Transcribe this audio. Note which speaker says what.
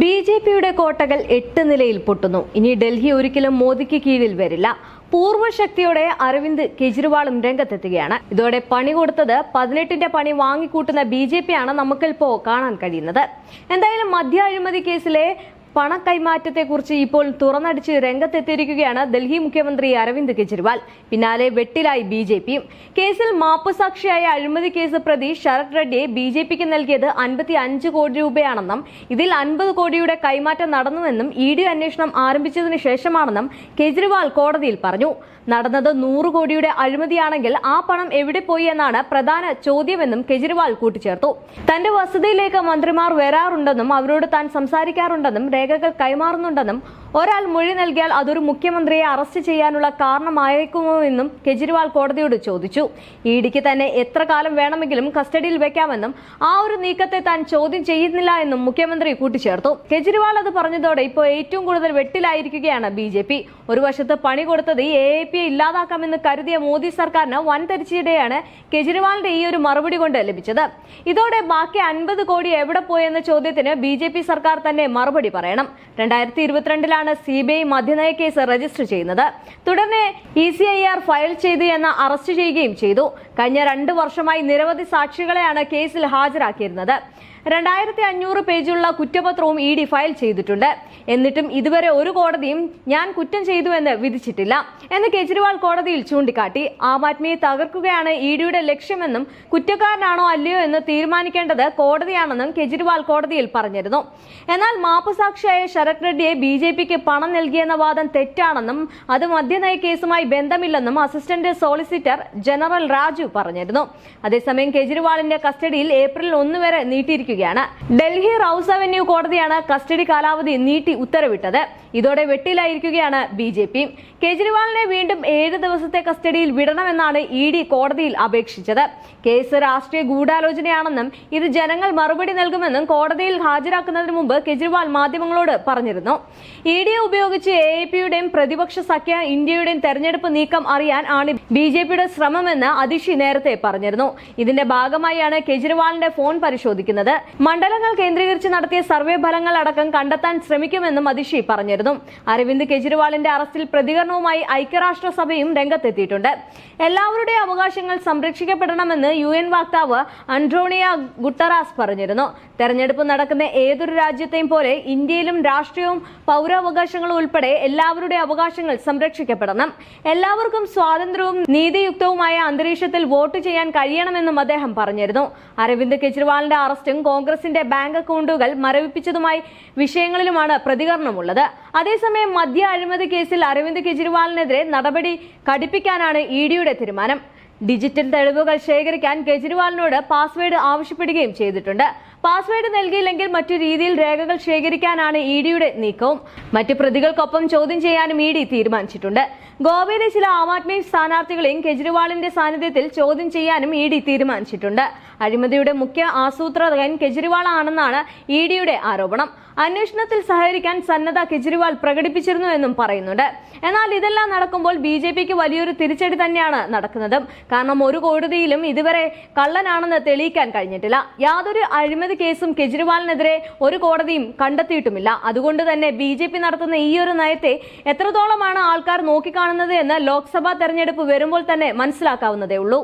Speaker 1: B J പിയുടെ കോട്ടകൾ എട്ട് നിലയിൽ പൊട്ടുന്നു. ഇനി ഡൽഹി ഒരിക്കലും മോദിക്ക് കീഴിൽ വരില്ല. പൂർവശക്തിയോടെ അരവിന്ദ് കെജ്രിവാളും രംഗത്തെത്തുകയാണ്. ഇതോടെ പണി കൊടുത്തത് പതിനെട്ടിന്റെ പണി വാങ്ങിക്കൂട്ടുന്ന ബി ജെ പി ആണ് നമുക്കിപ്പോ കാണാൻ കഴിയുന്നത്. എന്തായാലും മദ്യ അഴിമതി കേസിലെ പണക്കൈമാറ്റത്തെക്കുറിച്ച് ഇപ്പോൾ തുറന്നടിച്ച് രംഗത്തെത്തിയിരിക്കുകയാണ് ഡൽഹി മുഖ്യമന്ത്രി അരവിന്ദ് കെജ്രിവാൾ. പിന്നാലെ വെട്ടിലായി ബി ജെ പിയും. കേസിൽ മാപ്പുസാക്ഷിയായ അഴിമതി കേസ് പ്രതി ശരത് റെഡ്ഡിയെ ബി ജെ പിക്ക് നൽകിയത് അൻപത്തി അഞ്ച് കോടി രൂപയാണെന്നും ഇതിൽ അൻപത് കോടിയുടെ കൈമാറ്റം നടന്നുവെന്നും ഇ ഡി അന്വേഷണം ആരംഭിച്ചതിനു ശേഷമാണെന്നും കെജ്രിവാൾ കോടതിയിൽ പറഞ്ഞു. നടന്നത് നൂറ് കോടിയുടെ അഴിമതിയാണെങ്കിൽ ആ പണം എവിടെ പോയി എന്നാണ് പ്രധാന ചോദ്യമെന്നും കെജ്രിവാൾ കൂട്ടിച്ചേർത്തു. തന്റെ വസതിയിലേക്ക് മന്ത്രിമാർ വരാറുണ്ടെന്നും അവരോട് താൻ സംസാരിക്കാറുണ്ടെന്നും രേഖകൾ കൈമാറുന്നുണ്ടെന്നും ഒരാൾ മൊഴി നൽകിയാൽ അതൊരു മുഖ്യമന്ത്രിയെ അറസ്റ്റ് ചെയ്യാനുള്ള കാരണമായേക്കുമോ എന്നും കെജ്രിവാൾ കോടതിയോട് ചോദിച്ചു. ഇ ഡിക്ക് തന്നെ എത്ര കാലം വേണമെങ്കിലും കസ്റ്റഡിയിൽ വെക്കാമെന്നും ആ ഒരു നീക്കത്തെ താൻ ചോദ്യം ചെയ്യുന്നില്ല എന്നും മുഖ്യമന്ത്രി കൂട്ടിച്ചേർത്തു. കെജ്രിവാൾ അത് പറഞ്ഞതോടെ ഇപ്പോൾ ഏറ്റവും കൂടുതൽ വെട്ടിലായിരിക്കുകയാണ് ബി ജെ പി. ഒരു വശത്ത് പണി കൊടുത്തത് എ എ പിയെ ഇല്ലാതാക്കാമെന്ന് കരുതിയ മോദി സർക്കാരിന് വൻ തിരിച്ചടിയാണ് കെജ്രിവാളിന്റെ ഈ ഒരു മറുപടി കൊണ്ട് ലഭിച്ചത്. ഇതോടെ ബാക്കി അൻപത് കോടി എവിടെ പോയെന്ന ചോദ്യത്തിന് ബി സർക്കാർ തന്നെ മറുപടി പറയണം. രണ്ടായിരത്തി ഇരുപത്തിരണ്ടിലാണ് സി ബി ഐ മദ്യനയ കേസ് രജിസ്റ്റർ ചെയ്യുന്നത്. തുടർന്ന് E C I R file ചെയ്ത് എന്ന് അറസ്റ്റ് ചെയ്യുകയും ചെയ്തു. കഴിഞ്ഞ രണ്ട് വർഷമായി നിരവധി സാക്ഷികളെയാണ് കേസിൽ ഹാജരാക്കിയിരുന്നത്. രണ്ടായിരത്തി അഞ്ഞൂറ് പേജുള്ള കുറ്റപത്രവും ഇ ഡി ഫയൽ ചെയ്തിട്ടുണ്ട്. എന്നിട്ടും ഇതുവരെ ഒരു കോടതിയും ഞാൻ കുറ്റം ചെയ്തുവെന്ന് വിധിച്ചിട്ടില്ല. എന്ന് കെജ്രിവാൾ കോടതിയിൽ ചൂണ്ടിക്കാട്ടി ആം ആദ്മിയെ തകർക്കുകയാണ് ഇ ഡിയുടെ ലക്ഷ്യമെന്നും കുറ്റക്കാരനാണോ അല്ലയോ എന്ന് തീരുമാനിക്കേണ്ടത് കോടതിയാണെന്നും കെജ്രിവാൾ കോടതിയിൽ പറഞ്ഞിരുന്നു. എന്നാൽ മാപ്പുസാക്ഷിയായ ശരത് റെഡ്ഡിയെ ബി ജെ പിക്ക് പണം നൽകിയെന്ന വാദം തെറ്റാണെന്നും അത് മദ്യനയ കേസുമായി ബന്ധമില്ലെന്നും അസിസ്റ്റന്റ് സോളിസിറ്റർ ജനറൽ രാജു പറഞ്ഞിരുന്നു. അതേസമയം കെജ്രിവാളിന്റെ കസ്റ്റഡിയിൽ ഏപ്രിൽ ഒന്ന് വരെ നീട്ടിയിരിക്കുകയാണ് ഡൽഹി റൌസ് അവന്യൂ കോടതിയാണ് കസ്റ്റഡി കാലാവധി നീട്ടി ഉത്തരവിട്ടത്. ഇതോടെ വെട്ടിലായിരിക്കുകയാണ് ബി ജെ പി. കേജ്രിവാളിനെ വീണ്ടും ഏഴ് ദിവസത്തെ കസ്റ്റഡിയിൽ വിടണമെന്നാണ് ഇ ഡി കോടതിയിൽ അപേക്ഷിച്ചത്. കേസ് രാഷ്ട്രീയ ഗൂഢാലോചനയാണെന്നും ഇത് ജനങ്ങൾ മറുപടി നൽകുമെന്നും കോടതിയിൽ ഹാജരാക്കുന്നതിന് മുമ്പ് കെജ്രിവാൾ മാധ്യമങ്ങളോട് പറഞ്ഞിരുന്നു. ഇ ഡി ഉപയോഗിച്ച് എ എ പിയുടെയും പ്രതിപക്ഷ സഖ്യ ഇന്ത്യയുടെയും തെരഞ്ഞെടുപ്പ് നീക്കം അറിയാൻ ആണ് ബി ജെ പിയുടെ ശ്രമമെന്ന് അതിഷി നേരത്തെ പറഞ്ഞിരുന്നു. ഇതിന്റെ ഭാഗമായാണ് കെജ്രിവാളിന്റെ ഫോൺ പരിശോധിക്കുന്നത്. മണ്ഡലങ്ങൾ കേന്ദ്രീകരിച്ച് നടത്തിയ സർവേ ഫലങ്ങൾ അടക്കം കണ്ടെത്താൻ ശ്രമിക്കുമെന്നും അതിഷി പറഞ്ഞിരുന്നു. അരവിന്ദ് കെജ്രിവാളിന്റെ അറസ്റ്റിൽ പ്രതികരണവുമായി ഐക്യരാഷ്ട്രസഭയും രംഗത്തെത്തിയിട്ടുണ്ട്. എല്ലാവരുടെയും അവകാശങ്ങൾ സംരക്ഷിക്കപ്പെടണമെന്ന് യു എൻ വക്താവ് അൻഡ്രോണിയ ഗുട്ടറാസ് പറഞ്ഞിരുന്നു. തെരഞ്ഞെടുപ്പ് നടക്കുന്ന ഏതൊരു രാജ്യത്തെയും പോലെ ഇന്ത്യയിലും രാഷ്ട്രീയവും പൗരാവകാശങ്ങളും ഉൾപ്പെടെ എല്ലാവരുടെ അവകാശങ്ങൾ സംരക്ഷിക്കപ്പെടണം. എല്ലാവർക്കും സ്വാതന്ത്ര്യവും നീതിയുക്തവുമായ അന്തരീക്ഷത്തിൽ വോട്ട് ചെയ്യാൻ കഴിയണമെന്നും അദ്ദേഹം പറഞ്ഞിരുന്നു. അരവിന്ദ് കെജ്രിവാളിന്റെ അറസ്റ്റും കോൺഗ്രസിന്റെ ബാങ്ക് അക്കൗണ്ടുകൾ മരവിപ്പിച്ചതുമായി വിഷയങ്ങളിലുമാണ് പ്രതികരണമുള്ളത്. അതേസമയം മദ്യ അഴിമതി കേസിൽ അരവിന്ദ് കെജ്രിവാളിനെതിരെ നടപടി കടുപ്പിക്കാനാണ് ഇ ഡിയുടെ തീരുമാനം. ഡിജിറ്റൽ തെളിവുകൾ ശേഖരിക്കാൻ കെജ്രിവാളിനോട് പാസ്വേഡ് ആവശ്യപ്പെടുകയും ചെയ്തിട്ടുണ്ട്. പാസ്വേഡ് നൽകിയില്ലെങ്കിൽ മറ്റു രീതിയിൽ രേഖകൾ ശേഖരിക്കാനാണ് ഇ ഡിയുടെ നീക്കവും. മറ്റു പ്രതികൾക്കൊപ്പം ചോദ്യം ചെയ്യാനും ഇ ഡി തീരുമാനിച്ചിട്ടുണ്ട്. ഗോവയിലെ ചില ആം ആദ്മി സ്ഥാനാർത്ഥികളെയും കെജ്രിവാളിന്റെ സാന്നിധ്യത്തിൽ ചോദ്യം ചെയ്യാനും ഇ ഡി തീരുമാനിച്ചിട്ടുണ്ട്. അഴിമതിയുടെ മുഖ്യ ആസൂത്രകൻ കെജ്രിവാൾ ആണെന്നാണ് ഇ ഡിയുടെ ആരോപണം. അന്വേഷണത്തിൽ സഹകരിക്കാൻ സന്നദ്ധ കെജ്രിവാൾ പ്രകടിപ്പിച്ചിരുന്നു എന്നും പറയുന്നുണ്ട്. എന്നാൽ ഇതെല്ലാം നടക്കുമ്പോൾ ബി ജെ പിക്ക് വലിയൊരു തിരിച്ചടി തന്നെയാണ് നടക്കുന്നത്. കാരണം ഒരു കോടതിയിലും ഇതുവരെ കള്ളനാണെന്ന് തെളിയിക്കാൻ കഴിഞ്ഞിട്ടില്ല. യാതൊരു അഴിമതി കേസും കെജ്രിവാളിനെതിരെ ഒരു കോടതിയും കണ്ടെത്തിയിട്ടുമില്ല. അതുകൊണ്ട് തന്നെ ബി ജെ പി നടത്തുന്ന ഈ ഒരു നയത്തെ എത്രത്തോളമാണ് ആൾക്കാർ നോക്കിക്കാണുന്നത് എന്ന് ലോക്സഭാ തെരഞ്ഞെടുപ്പ് വരുമ്പോൾ തന്നെ മനസ്സിലാക്കാവുന്നതേ ഉള്ളൂ.